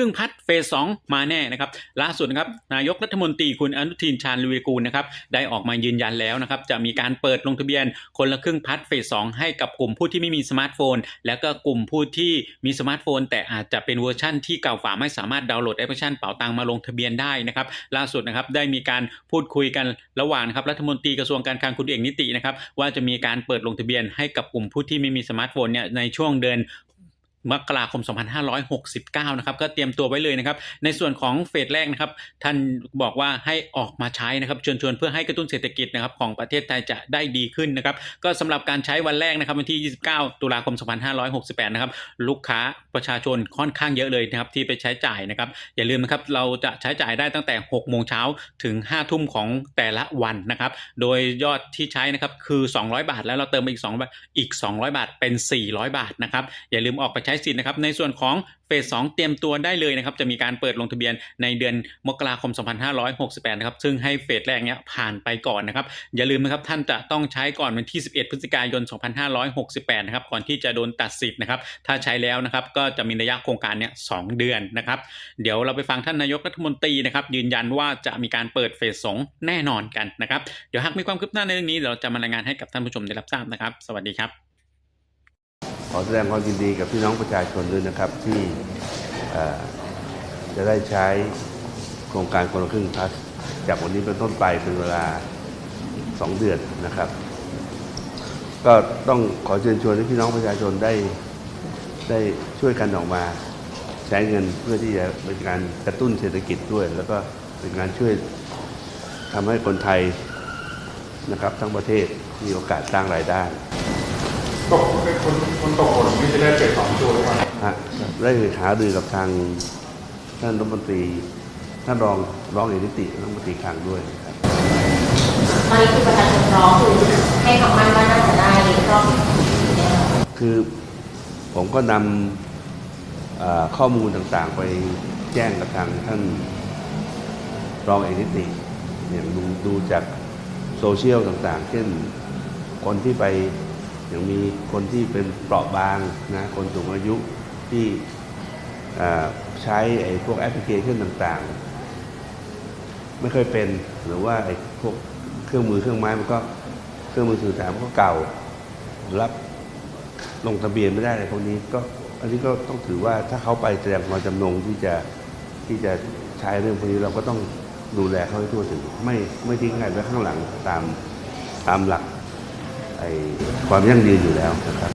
รึ่งพัดเฟสสองมาแน่นะครับล่าสุดนะครับนายกรัฐมนตรีคุณอนุทินชาญวิกูลนะครับได้ออกมายืนยันแล้วนะครับจะมีการเปิดลงทะเบียนคนละครึ่งพัดเฟสสองให้กับกลุ่มผู้ที่ไม่มีสมาร์ทโฟน แล้วก็กลุ่มผู้ที่มีสมาร์ทโฟน แต่อาจจะเป็นเวอร์ชั่นที่เก่าฝาไม่สามารถดาวน์โหลดแอปพลิเคชันเป๋าตังมาลงทะเบียนได้นะครับล่าสุดนะครับได้มีการพูดคุยกันระหว่างนะครับรัฐมนตรีกระทรวงการคลังคุณเอกนิตินะครับว่าจะมีการเปิดลงทะเบียนให้กับกลุ่มผู้ที่ไม่มีสมาร์ทโฟนเนี่ยในช่วงเดือน มกราคม 2569 นะครับ ก็เตรียมตัวไว้เลยนะครับ ในส่วนของเฟสแรกนะครับ ท่านบอกว่าให้ออกมาใช้นะครับชวนชวนเพื่อให้กระตุ้นเศรษฐกิจนะครับของประเทศไทยจะได้ดีขึ้นนะครับ ก็สำหรับการใช้วันแรกนะครับวันที่ 29 ตุลาคม 2568 นะครับ ลูกค้าประชาชนค่อนข้างเยอะเลยนะครับที่ไปใช้จ่ายนะครับ อย่าลืมนะครับเราจะใช้จ่ายได้ตั้งแต่ 6 โมงเช้าถึง 5 ทุ่มของแต่ละวันนะครับ โดยยอดที่ใช้นะครับคือ 200 บาท แล้วเราเติมอีก2อีก 200 บาทเป็น 400 บาทนะครับ อย่าลืมออกไปใช้ช้สิทธิ์นะครับในส่วนของเฟสสองเตรียมตัวได้เลยนะครับจะมีการเปิดลงทะเบียนในเดือนมกราคม 2568 นะครับซึ่งให้เฟสแรกเนี้ยผ่านไปก่อนนะครับอย่าลืมนะครับท่านจะต้องใช้ก่อนวันที่ 11 พฤศจิกายน 2568 นะครับก่อนที่จะโดนตัดสิทธิ์นะครับถ้าใช้แล้วนะครับก็จะมีระยะโครงการเนี้ยสองเดือนนะครับเดี๋ยวเราไปฟังท่านนายกรัฐมนตรีนะครับยืนยันว่าจะมีการเปิดเฟสสองแน่นอนกันนะครับเดี๋ยวหากมีความคืบหน้าในเรื่องนี้เดี๋ยวเราจะมารายงานให้กับท่านผู้ชมได้รับทราบนะครับ สวัสดีครับ ขอแสดงความยินดีกับพี่น้องประชาชนด้วยนะครับ ที่จะได้ใช้โครงการคนละครึ่งพัสจากวันนี้เป็นต้นไปเป็นเวลา 2 เดือนนะครับ ก็ต้องขอเชิญชวนให้พี่น้องประชาชนได้ได้ช่วยกันออกมาใช้เงินเพื่อที่จะเป็นการกระตุ้นเศรษฐกิจด้วย แล้วก็เป็นการช่วยทำให้คนไทยนะครับทั้งประเทศมีโอกาสสร้างรายได้ คนคนตกผลนี่จะได้เจ็ดสองตัวหรือเปล่าฮะได้หารือกับทางท่านรัฐมนตรีท่านรองรองเอกนิติรัฐมนตรีคลังด้วยนะครับตอนนี้คือประชาชนร้องคือให้คำมั่นว่าน่าจะได้รอบแน่นอนคือผมก็นำเอ่อข้อมูลต่างๆ ไปแจ้งกับทางท่านรองเอกนิติอย่างดูดูจากโซเชียลต่างๆ เช่นคนที่ไปอ ย่างมีคนที่เป็นเปราะบางนะคนสูงอายุที่ใช้ไอ้พวกแอปพลิเคชันต่างๆ ไม่เคยเป็นหรือว่าไอ้พวกเครื่องมือเครื่องไม้มันก็เครื่องมือสื่อสารมันก็เก่า รับลงทะเบียนไม่ได้อะไรพวกนี้ก็อันนี้ก็ต้องถือว่าถ้าเขาไปแสดงความจำนงที่จะที่จะใช้เรื่องพวกนี้เราก็ต้องดูแลเขาให้ทั่วถึง ไม่ไม่ทิ้งใครไว้ข้างหลังตามตามหลัก ความยั่งยืนอยู่แล้วนะครับ